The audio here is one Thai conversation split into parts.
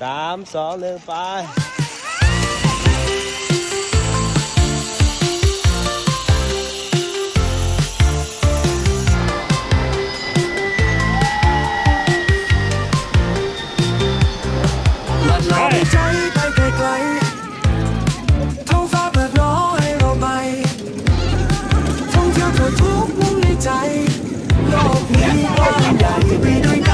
สามสองหนึ่งไปลัดเลาะใจไปไกลๆท้องฟ้าเปิดรอให้เราไปท่องเที่ยวทั่วทุกมุมในใจ โลกนี้กว้างใหญ่ไปด้วยกัน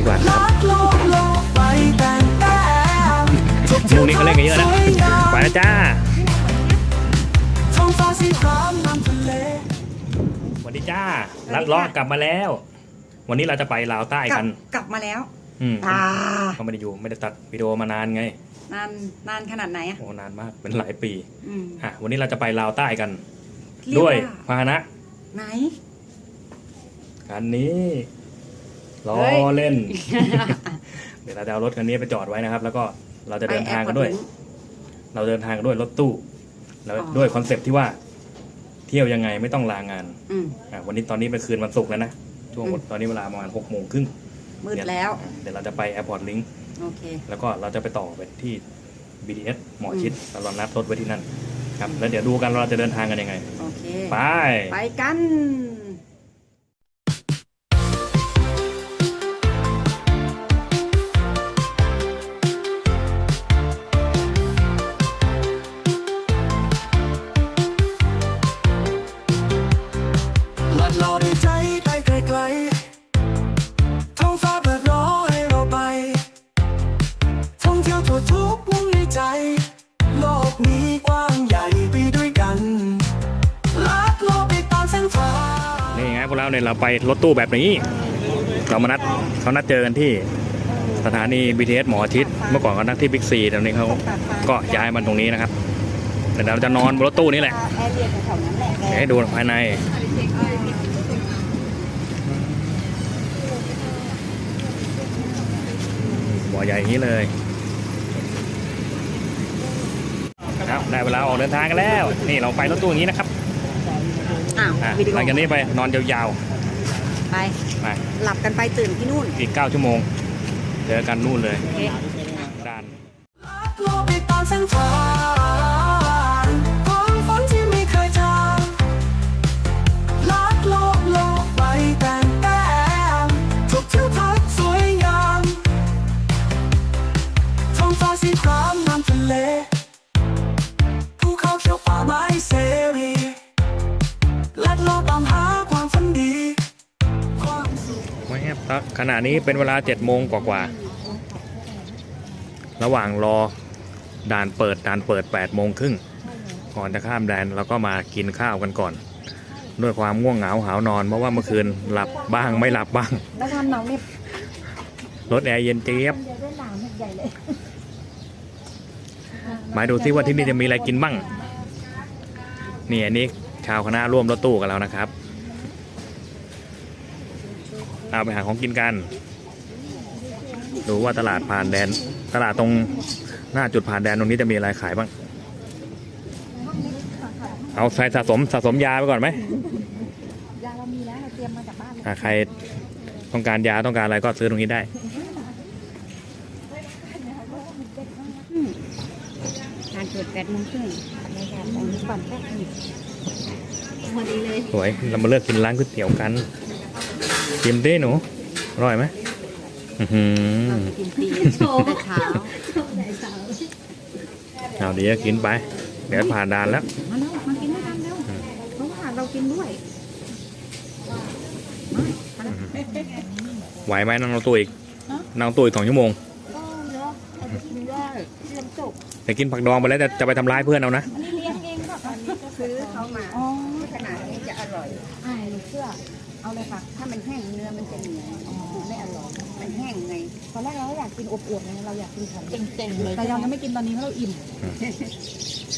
ดีกว่าครับลัดโลกโลกไปแต่งแต้มทุกมุมนี้เขาเล่นกันเยอะนะสวยงามไปแล้วจ้าท้องฟ้าสีครามน้ำทะเลสวัสดีจ้าลัดล้อกลับมาแล้ว วันนี้เราจะไปลาวใต้กลักัน กลับมาแล้วอืมอ่าเขาไม่ได้อยู่ไม่ได้ตัดวิดีโอมานานไง นานนานขนาดไหนอะโอ้นานมากเป็นหลายปีอืมอะวันนี้เราจะไปลาวใต้กันเรีกด้วยาพาหนะ ไหนคันนี้ ล้อเฮ้ยเล่น เดี๋ยวเราจะเอารถคันนี้ไปจอดไว้นะครับ แล้วก็เราจะเดินทางกันด้วยไปแอร์พอร์ตเราเดินทางกันด้วยรถตู้แล้วอ๋อด้วยคอนเซปต์ที่ว่า เที่ยวยังไงไม่ต้องลางานอืมอะวันนี้ตอนนี้เป็นคืนวันศุกร์แล้วนะช่วงอืมตอนนี้เวลาประมาณหกโมงครึ่งมืดแล้ว เดี๋ยวเราจะไปแอร์พอร์ตลิงโอเคแล้วก็เราจะไปต่อไปที่ BTS หมอชิดเราลองนัดรถไว้ที่นั่น ครับ แล้วเดี๋ยวดูกันว่าเราจะเดินทางกันยังไง โอเค ไป ไปกัน ไปรถตู้แบบนี้ เรามานัดเขานัดเจอกันที่สถานี BTS หมอชิด เมื่อก่อนเขานัดที่บิ๊กซีตอนนี้เขาก็ย้ายมาตรงนี้นะครับเดี๋ยวเราจะนอนบนรถตู้นี่แหละแอร์เรียนแถวๆนั้นแหละให้ดูภายในบ่อใหญ่อย่างนี้เลยครับได้เวลาออกเดินทางกันแล้ว นี่เราไปรถตู้อย่างนี้นะครับอ้าวอะวิดีโอหลังจากนี้ไปนอนยาว ไปๆไปหลับกันไปตื่นที่นู่น อีก 9 ชั่วโมง เจอกันนู่นเลย โอเค ด้านลัดเลาะไปตามเส้นทาง ไม่ครับขณะนี้เป็นเวลา7โมงกว่าๆ ระหว่างรอด่านเปิดด่านเปิด8โมงครึ่งก่อนจะข้ามแดนเราก็มากินข้าวกันก่อน ด้วยความง่วงเหงาหาวนอนเพราะว่าเมื่อคืนหลับบ้างไม่หลับบ้าง แล้วทำน้องนี่รถแอร์เย็นเจี๊ยบมาดูซิว่าที่นี่จะมีอะไรกินบ้าง นี่อันนี้ชาวคณะร่วมรถตู้กับเรานะครับ เอาไปหาของกินกันดูว่าตลาดผ่านแดน ตลาดตรงหน้าจุดผ่านแดนตรงนี้จะมีอะไรขายบ้าง เอาใส่สะสมสะสมยาไปก่อนไหมยาเรามีแล้วเราเตรียมมาจากบ้านอะใครต้องการยาต้องการอะไรก็ซื้อตรงนี้ได้งานเกิดแปดโมงครึ่งในงานของก่อนแค่อีกพอดีเลยสวยเรามาเลือกกินร้านก๋วยเตี๋ยวกัน ชิมดิหนู อร่อยไหมอื้อหือกินฟรีโชว์แต่เช้าเอาเดี๋ยวกินไป เดี๋ยวผ่านด่านแล้วมาแล้วมากินด้วยกันเร็วเพราะว่าเรากินด้วยไหวไหมนั่งรถตู้อีกนั่งรถตู้อีกสองชั่วโมงก็เนาะอาจจะกินได้เตรียมจบแต่กินผักดองไปแล้วจะจะไปทำร้ายเพื่อนเอานะ อันนี้ อยากกินอบอวบๆไงเราอยากกินของเจ๋งๆเลยแต่เรายังไม่กินตอนนี้เพราะเราอิ่ม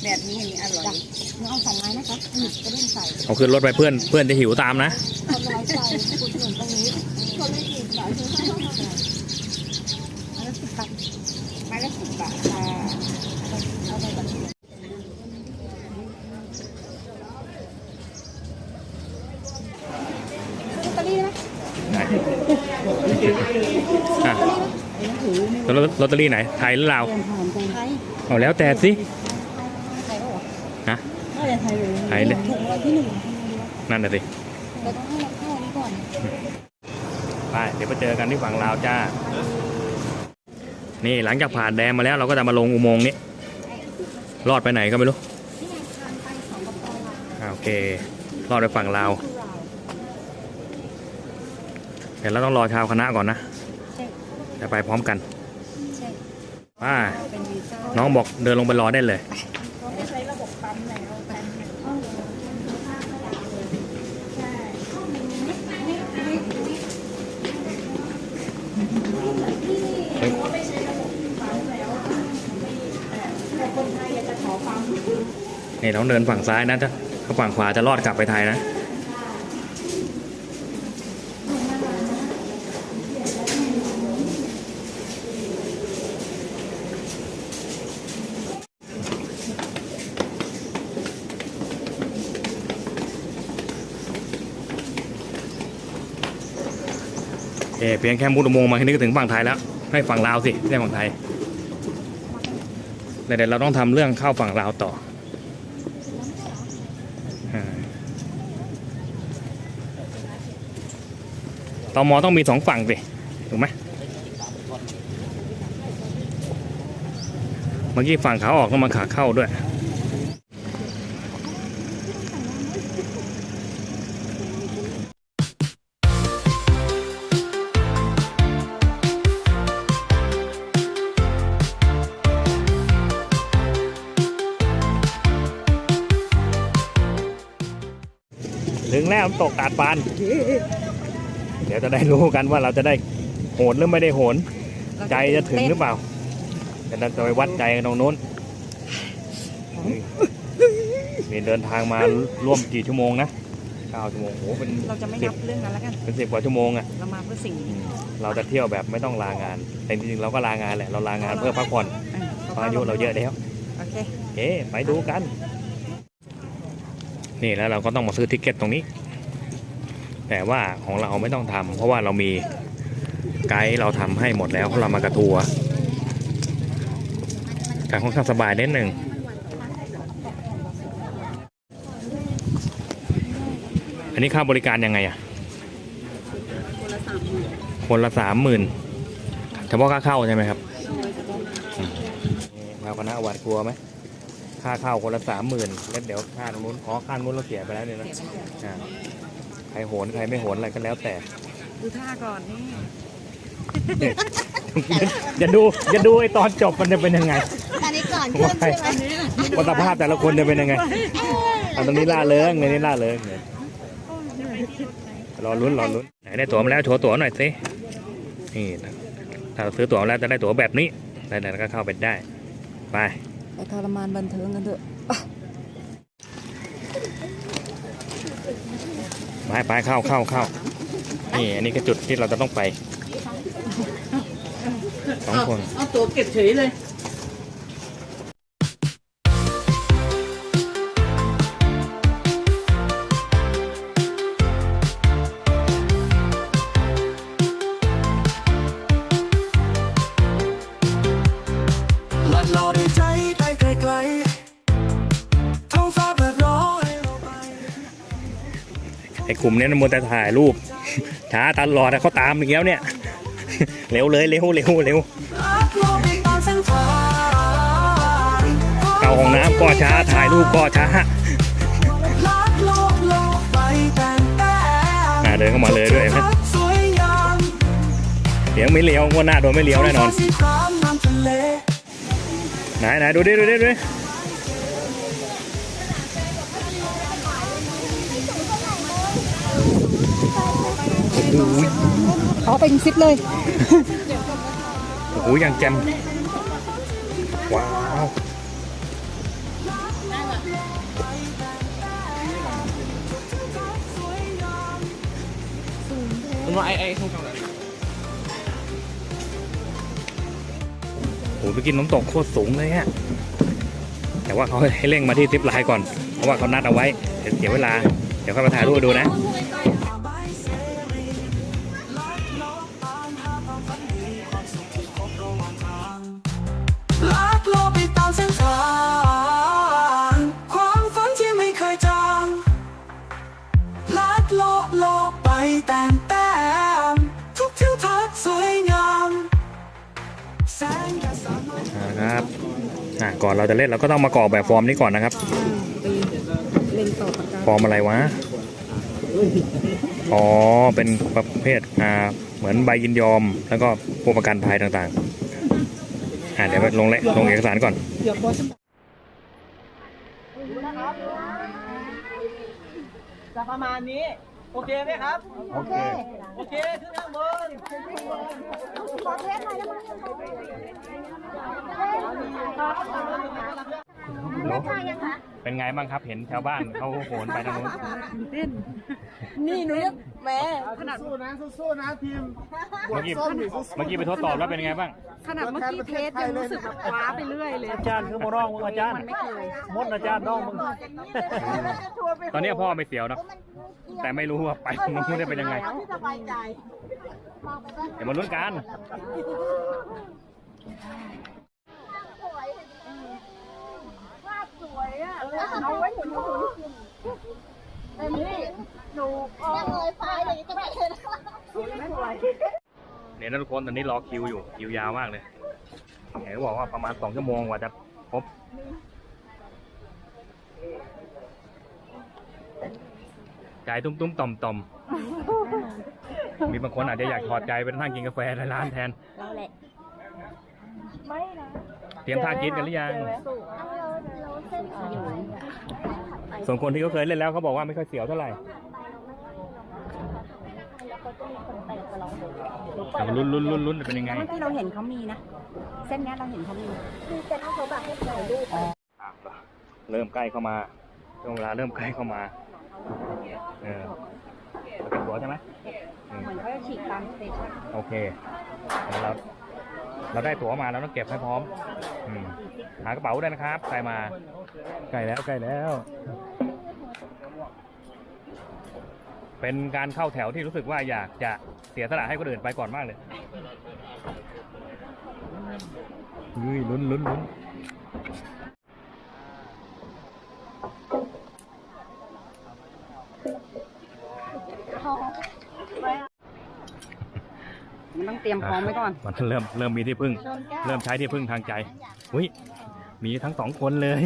แบบนี้นี่อร่อยเราเอาสองไม้นะคะอืมจะเล่นใส่เอาขึ้นรถไปเพื่อนเพื่อนจะหิวตามนะคนร้อยใส่คุณหนุนตรงนี้คนไม่กินสายซื้อให้เขาใส่แล้วสิบบาท ไม้ละสิบบาทค่ะ เอาไปแบบนี้ อะ แล้วลอตเตอรี่ไหน ไทยหรือลาว ไทยเอาแล้วแต่สิ ไทยเหรอฮะน่าจะไทยเลยไทยเลย ถูกรางวัลที่หนึ่งนั่นน่ะสิ เราต้องให้เราเข้าอันนี้ก่อน ไปเดี๋ยวไปเจอกันที่ฝั่งลาวจ้า นี่หลังจากผ่านแดนมาแล้วเราก็จะมาลงอุโมงค์นี้ รอดไปไหนก็ไม่รู้อ่าโอเค รอดไปฝั่งลาว เดี๋ยวเราต้องรอชาวคณะก่อนนะ จะไปพร้อมกัน ป้าน้องบอกเดินลงไปรอได้เลยนี่ต้องเดินฝั่งซ้ายนะถ้าฝั่งขวาจะรอดกลับไปไทยนะ เอเพียงแค่มุดอุโมงค์มาแค่นี้ก็ถึงฝั่งไทยแล้ว ให้ฝั่งลาวสิไม่ใช่ฝั่งไทยแต่เดี๋ยวเราต้องทำเรื่องเข้าฝั่งลาวต่ออ่าตมต้องมีสองฝั่งสิถูกไหมเมื่อกี้ฝั่งขาออกต้องมาขาเข้าด้วย น้ำตกตาดปาน เดี๋ยวจะได้รู้กันว่าเราจะได้โหนหรือไม่ได้โหน ใจจะถึงหรือเปล่าเดี๋ยวเราจะไปวัดใจกันตรงนู้นนี่เดินทางมาร่วมกี่ชั่วโมงนะเก้าชั่วโมงโอ้โหเป็นเราจะไม่นับเรื่องนั้นแล้วกันเป็นสิบกว่าชั่วโมงอะเรามาเพื่อสิ่งนี้อืมเราจะเที่ยวแบบไม่ต้องลางาน แต่จริงๆเราก็ลางานแหละเราลางานเพื่อพักผ่อนเพราะอายุเราเยอะแล้วโอเคเอ๊ะไปดูกัน นี่แล้วเราก็ต้องมาซื้อทิเก็ตตรงนี้ แต่ว่าของเราไม่ต้องทำเพราะว่าเรามีไกด์เราทำให้หมดแล้วเพราะเรามากระทัวการค่อนข้างสบายนิดหนึ่งอันนี้ค่าบริการยังไงอะคนละสามหมื่นเฉพาะค่าเข้าใช่ไหมครับอืมนี่ชาคณะหวาดกลัวไหมค่าเข้าคนละสามหมื่นแล้วเดี๋ยวค่าตรงนู้นอ๋อค่านู้นเราเสียไปแล้วเนี่ยนะ ใครโหนใครไม่โหนอะไรก็แล้วแต่ ดูท่าก่อนนี่ อย่าดูอย่าดูไอตอนจบมันจะเป็นยังไงอันนี้ก่อนขึ้นใช่ไหมวัตภาพแต่ละคนจะเป็นยังไงอันตรงนี้ล่าเริงในนี้ล่าเริงเนี่ยรอลุ้นรอลุ้นไหนได้ตั๋วมาแล้วโชว์ตั๋วหน่อยสินี่ถ้าเราซื้อตั๋วมาแล้วจะได้ตั๋วแบบนี้แล้วเดี๋ยวเราก็เข้าไปได้ไปไปทรมานบันเทิงกันเถอะ ไปไปเข้าเข้าเข้านี่อันนี้ก็จุดที่เราจะต้องไปสองคนเอาตัวเก็บเฉยเลย กลุ่มเนี้ยมันมัวแต่ถ่ายรูป ช้าตลอดอะเขาตามอีกแล้วเนี่ย เร็วเลยเร็วเร็วเร็วรักโลกอีกตามเส้นทางเข้าห้องน้ำก็ช้าถ่ายรูปก็ช้ารักโลกโลกไปแต่งแต่อ่าเดินเข้ามาเลยด้วยเห็นไหมสวยงามเสียงไม่เลี้ยวงวดหน้าโดนไม่เลี้ยวแน่นอนท้งฟ้าสีครามน้ำทะเลไหนไหนดูดิดูดิดูดิ โอ้โหเอาเป็นซิปเลย โอ้โหยังแจมว้าวโอ้โหไปกินน้ำตกโคตรสูงเลยฮะแต่ว่าเขาให้เร่งมาที่ซิปไลน์ก่อน เพราะว่าเขานัดเอาไว้เดี๋ยวเสียเวลา เดี๋ยวค่อยมาถ่ายรูปให้ดูนะ อนเราจะเล่นเราก็ต้องมากรอกแบบฟอร์มนี้ก่อนนะครับ เล่นต่อปากกาฟอร์มอะไรวะ อ๋อ เป็นประเภทอ่าเหมือนใบยินยอม แล้วก็พวกประกันภัยต่างๆ อ่าเดี๋ยวไปลงเลลงเอกสารก่อน เดี๋ยวบอสจะประมาณนี้ โอเคไหมครับ โอเค โอเคขึ้นข้างบนขอเทสหน่อยได้ไหม เป็นไงบ้างครับเห็นชาวบ้านเขาโหนไปทางนู้นนี่หนูแม่ขนาดสู้นะสู้ๆนะทีมเมื่อกี้เมื่อกี้ไปทดสอบแล้วเป็นไงบ้าง ขนาดเมื่อกี้เทสยังรู้สึกแบบว้าไปเรื่อยเลยอาจารย์คือมร้องมึงอาจารย์มันไม่เคยมดอาจารย์น้องมึงตอนนี้พ่อไม่เสียวนะแต่ไม่รู้ว่าไปตรงนู้นจะเป็นยังไงที่สบายใจเดี๋ยวมาลุ้นกัน เอาไว้หมุนหมุนเอ็มนี่หนูยังเลยไฟเลยจะไม่เห็นเนี่ยนะทุกคนตอนนี้รอคิวอยู่คิวยาวมากเลยเห็นบอกว่าประมาณสองชั่วโมงกว่าจะครบใจตุ้มตุ้มต่อมต่อมมีบางคนอาจจะอยากถอดใจไปนั่งกินกาแฟในร้านแทนเราแหละเตรียมท่ากินกันหรือยัง ส่วนคนที่เขาเคยเล่นแล้วเขาบอกว่าไม่ค่อยเสียวเท่าไหร่แต่ลุ้นลุ้นลุ้นลุ้นเป็นยังไง เมื่อกี้เราเห็นเขามีนะ เส้นนี้เราเห็นเขามีมีเส้นที่เขาแบบให้ถ่ายรูปอะเริ่มใกล้เข้ามาช่วงเวลาเริ่มใกล้เข้ามา เออเป็นตัวใช่ไหมอืมเหมือนเขาจะฉีกตามสเตชันโอเค เรา เราได้ตั๋วมาเราต้องเก็บให้พร้อม อืมหากระเป๋าด้วยนะครับ ใครมาใกล้แล้วใกล้แล้ว เป็นการเข้าแถวที่รู้สึกว่าอยากจะเสียสละให้คนอื่นไปก่อนมากเลย เฮ้ยลุ้นลุ้นลุ้น มันต้อง เตรียมพร้อมไว้ก่อน มันเริ่มเริ่มมีที่พึ่ง เริ่มใช้ที่พึ่งทางใจอุ้ยมีทั้งสองคนเลย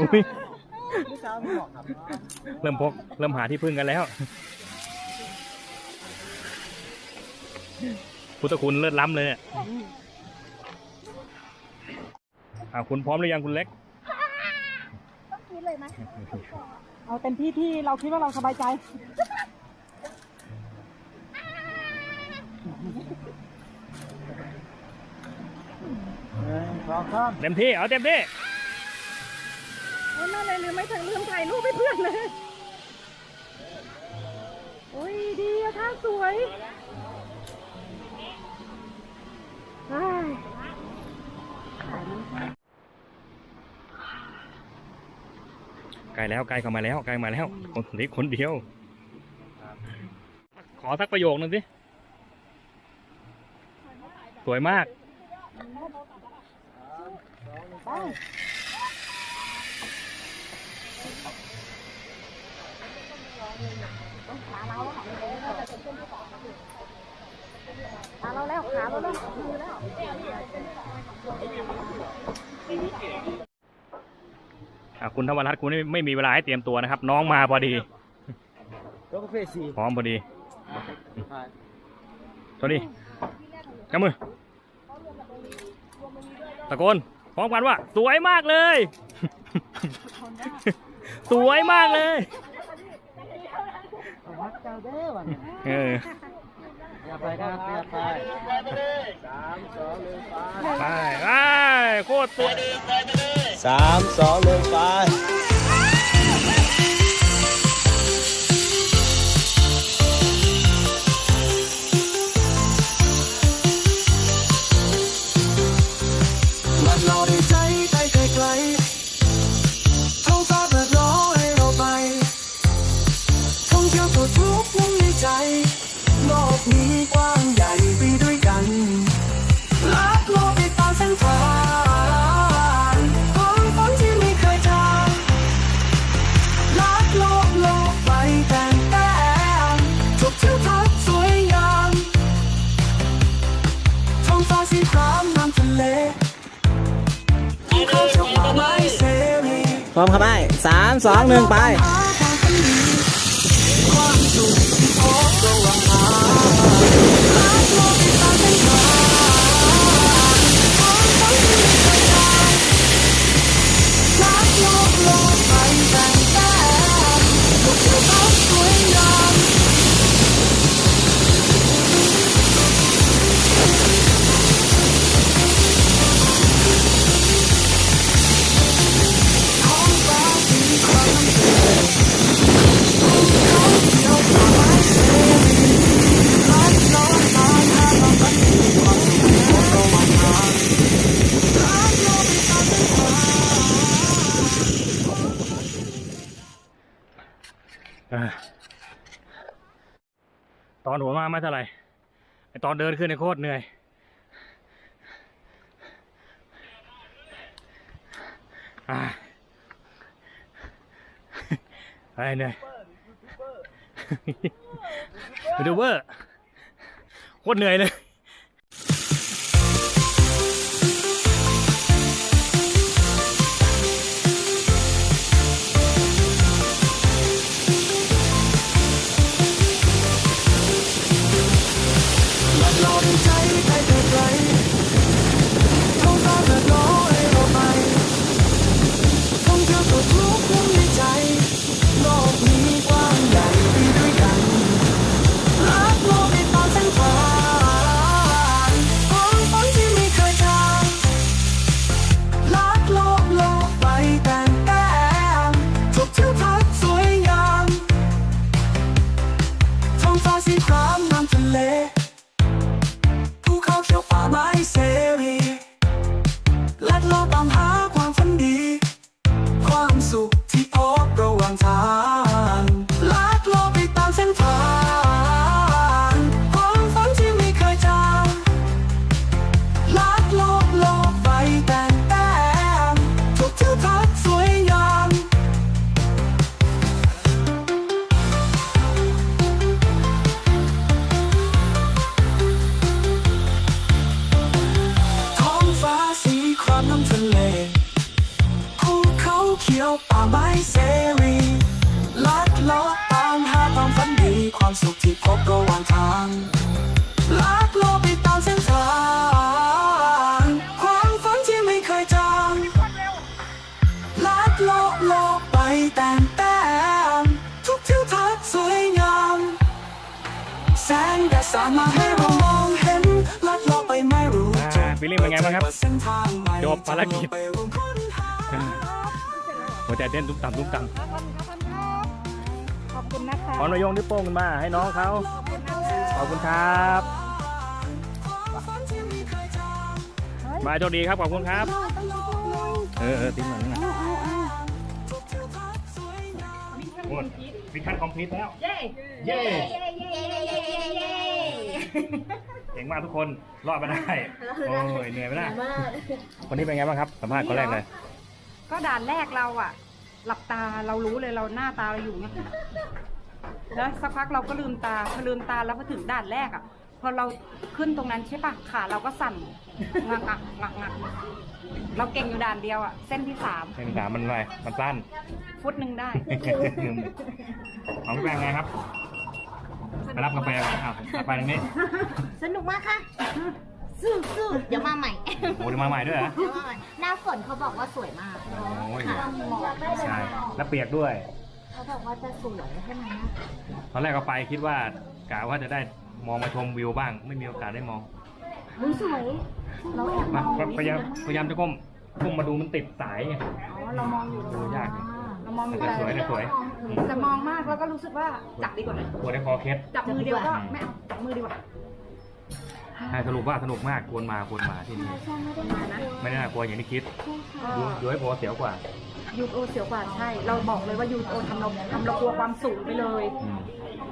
อุ๊ยเริ่มพกเริ่มหาที่พึ่งกันแล้ว พุทธคุณเลิศล้ำเลยเนี่ยอ่าคุณพร้อมหรือยังคุณเล็กเอาเต็มที่ที่เราคิดว่าเราสบายใจ สองข้ามเต็มที่ เอาเต็มที่โอ้ยน่าเลยลืมไม่ถึงลืมถ่ายรูปให้เพื่อนเลย โอ้ยดีอะท่าสวยเฮ้ยใกล้แล้วใกล้เข้ามาแล้วใกล้มาแล้วคนนี้คนเดียว ขอสักประโยคนึงสิ สวยมาก ขาเราแล้วขาเราแล้วอะคุณธวรัตน์คุณไม่ไม่มีเวลาให้เตรียมตัวนะครับ น้องมาพอดียกกาแฟสี่พร้อมพอดีสวัสดีกำมือตะโกน พร้อมกันว่า สวยมากเลย สวยมากเลยวัดเจ้าเด้อวันเอออย่าไปนะอย่าไปสามสองหนึ่งไปไปไปโคตรสวยสามสองหนึ่งไป สองหนึ่งไป อตอนเดินขึ้นในโคตรเหนื่อย อ่าไอ้เหนื่อยยูทูบเบอร์โคตรเหนื่อยเลย สีครามน้ำทะเลาดมาให้เรามองเห็นลัดเลาะไปไม่รู้จอ่าบฟีลลิ่งเป็นไงบ้างครับเส้นทางใหม่จบภารกิจ ไปร่วมค้นหา หัวใจเต้นตุ้มต่ำตุ้มต่ขอบคุณนะคะำขอนายงนิ้วโป้งขึ้นมาให้น้องเขาขอบคุณครับ มาโชคดีครับขอบคุณครับเออเออติ้งหน่อยนะหมดมิชชั่นคอมพลีทแล้ว เย้ เย้ เก่งมากทุกคนรอดมาได้โอ้ยเหนื่อยไปแล้ววันนี้เป็นไงบ้างครับสัมภาษณ์คนแรกเลย ก็ด่านแรกเราอะหลับตาเรารู้เลยเราหน้าตาเราอยู่เงี้ยแล้วสักพักเราก็ลืมตาพอลืมตาแล้วพอถึงด่านแรกอะพอเราขึ้นตรงนั้นใช่ปะขาเราก็สั่นงักงักงักงักเราเก่งอยู่ด่านเดียวอะเส้นที่สามเส้นสามมันอะไรมันสั้นฟุตหนึ่งได้ของพี่แปงไงครับ ไปรับกาแฟก่อนอ้าวกาแฟตรงนี้สนุกมากค่ะ สู้สู้เดี๋ยวมาใหม่ โอ้เดี๋ยวมาใหม่ด้วยเหรอเดี๋ยวมาใหม่หน้าฝนเขาบอกว่าสวยมากโอ้ยค่ะหมอกใช่แล้วเปียกด้วย เขาบอกว่าจะสวยใช่ไหมนะตอนแรกก็ไปคิดว่ากะว่าจะได้มองมาชมวิวบ้าง ไม่มีโอกาสได้มองอุ๊ยสวยเราแอบมมาองพยายามพยายามจะก้มก้มมาดูมันติดสายไง อ๋อเรามองอยู่ดูยาก เรามองอยู่แต่สวยแต่สวยจะมองมากแล้วก็รู้สึกว่าจับดีกว่ากลัวได้คอเคล็ดจับมือเดียวก็ไม่เอาจับมือดีกว่าใช่สรุปว่าสนุกมากควรมาควรมาที่นี่ไม่ได้น่ากลัวอย่างที่คิดดูดูให้พอเสียวกว่ายูโอเสียวกว่าใช่ เราบอกเลยว่ายูโอทำเราทำเรากลัวความสูงไปเลยอืม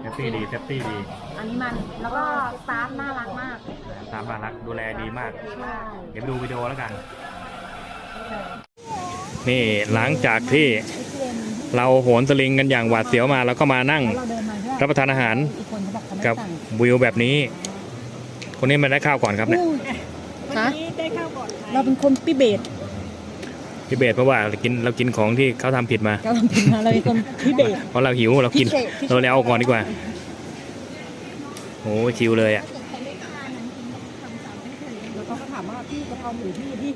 เซฟตี้ดีเซฟตี้ดี อันนี้มันแล้วก็สตาฟน่ารักมากตามมารักดูแลดีมากใช่เดี๋ยวไปดูวิดีโอแล้วกัน นี่หลังจากที่ เราโหนสลิงกันอย่างหวาดเสียวมา แล้วก็มานั่งรับประทานอาหารกับวิวแบบนี้ คนนี้มาได้ข้าวก่อนครับเนี่ยฮะเราเป็นคนพิเบตทิเบตเพราะว่าเรากินเรากินของที่เขาทำผิดมาก็ลองกินมาเราเป็นคนทิเบตเพราะเราหิวเรากินพิเศษพิเศษเราเลยเอาก่อนดีกว่าโอ้ยชิวเลยอะแล้วเขาก็ถามว่าพี่กะเพราหมูพี่พี่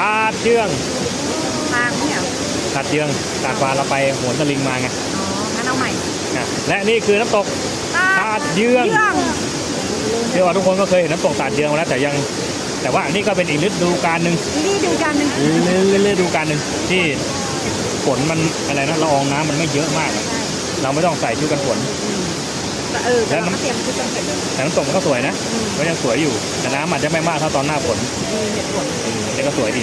ตกตาดเจืองทางเนี่ยตาดเจืองตาดฟ้าเราไปโหนตะลิงมาไงอ๋องั้นเอาใหม่อะและนี่คือน้ำตก ตาดเยืองเรื่องเชื่อว่าทุกคนก็เคยเห็นน้ำตกตาดเยืองมาแล้วแต่ยัง แต่ว่านี่ก็เป็นอีกฤดูกาลหนึ่งนี่ดูกันหนึ่งฤดูกาลหนึ่งที่ฝนมันอะไรนะละอองน้ำมันไม่เยอะมากอะเราไม่ต้องใส่ชุดกันฝนเออแต่เราก็เตรียมชุดกันเสร็จเลยแต่น้ำตกมันก็สวยนะ ก็ยังสวยอยู่ แต่น้ำอาจจะไม่มากเท่าตอนหน้าฝนมีเหตุผลอืมแต่ก็สวยดี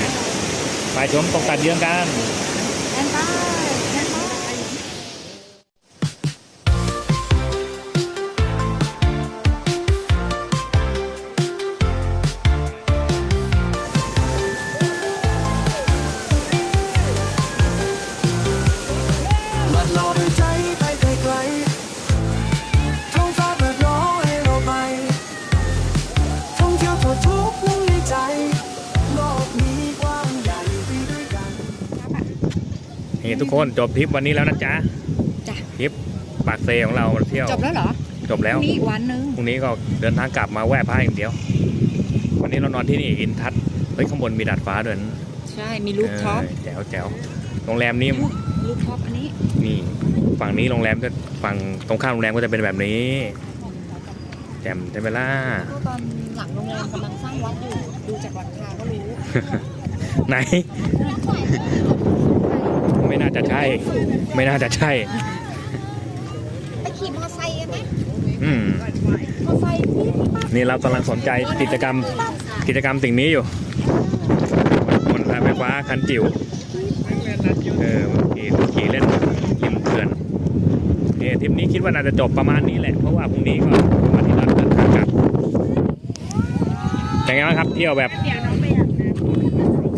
ไปชมตกตาดเยืองกันแอน คนจบทริปวันนี้แล้วนะจ๊ะจ้ะทริปปากเซของเราเที่ยวจบแล้วเหรอจบแล้วพรุ่งนี้อีกวันหนึงพรุ่งนี้ก็เดินทางกลับมาแวะพระอย่างเดียว วันนี้เรานอนที่นี่อินทัศน์เฮ้ยข้างบนมีดาดฟ้าด้วยนะใช่มีลูกท็อปเแจ๋วแจ๋วโรงแรมนี้ลูกท็อปอันนี้นี่ฝั่งนี้โรงแรมก็ฝั่งตรงข้ามโรงแรมก็จะเป็นแบบนี้แจ่มใช่ไหมล่ะก็ตอนหลังโรงแรมกำลังสร้างวัดอยู่ดูจากหลังคาก็รู้ไหน ไม่น่าจะใช่ ไม่น่าจะใช่ ไปขี่มอไซค์กันไหมอืม มอไซค์พี่พี่ป้านี่เรากำลังสนใจกิจกรรมกิจกรรมสิ่งนี้อยู่บนรถไฟฟ้าคันจิ๋วเออขี่ขี่เล่นริมเขื่อนนี่ทริปนี้คิดว่าน่าจะจบประมาณนี้แหละ เพราะว่าพรุ่งนี้ก็วันที่เราเดินทางกลับเป็นไงบ้างครับเที่ยวแบบ เ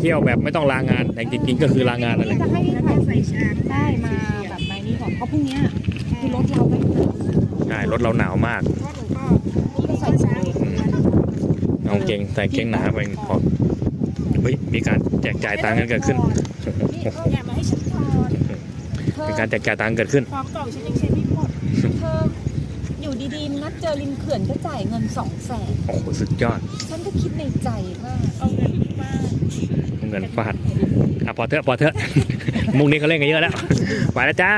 ที่ยวแบบไม่ต้องลางานแต่จริงๆก็คือลางานนั่นแหละจะให้ถ่ายใส่ชามได้มาแบบในนี้ก่อนเพราะพรุ่งเนี้ยคือรถเราไม่ใช่รถเราหนาวมากก็ใส่ชามอืมเอาเกงใส่เกงหนาไปพอเฮ้ยมีการแจกจ่ายตังค์กันเกิดขึ้นอย่ามาให้ฉันถอดมีการแจกจ่ายตังค์เกิดขึ้นฟองกล่องฉันยังใช้ไม่หมดเธออยู่ดีๆนัดเจอริมเขื่อนก็จ่ายเงินสองแสนโอ้โหสุดยอด ฉันก็คิดในใจว่าเอาเงินมา เงินฟาดอะพอเถอะพอเถอะมุกนี้เขาเล่นกันเยอะแล้วไปแล้วจ้า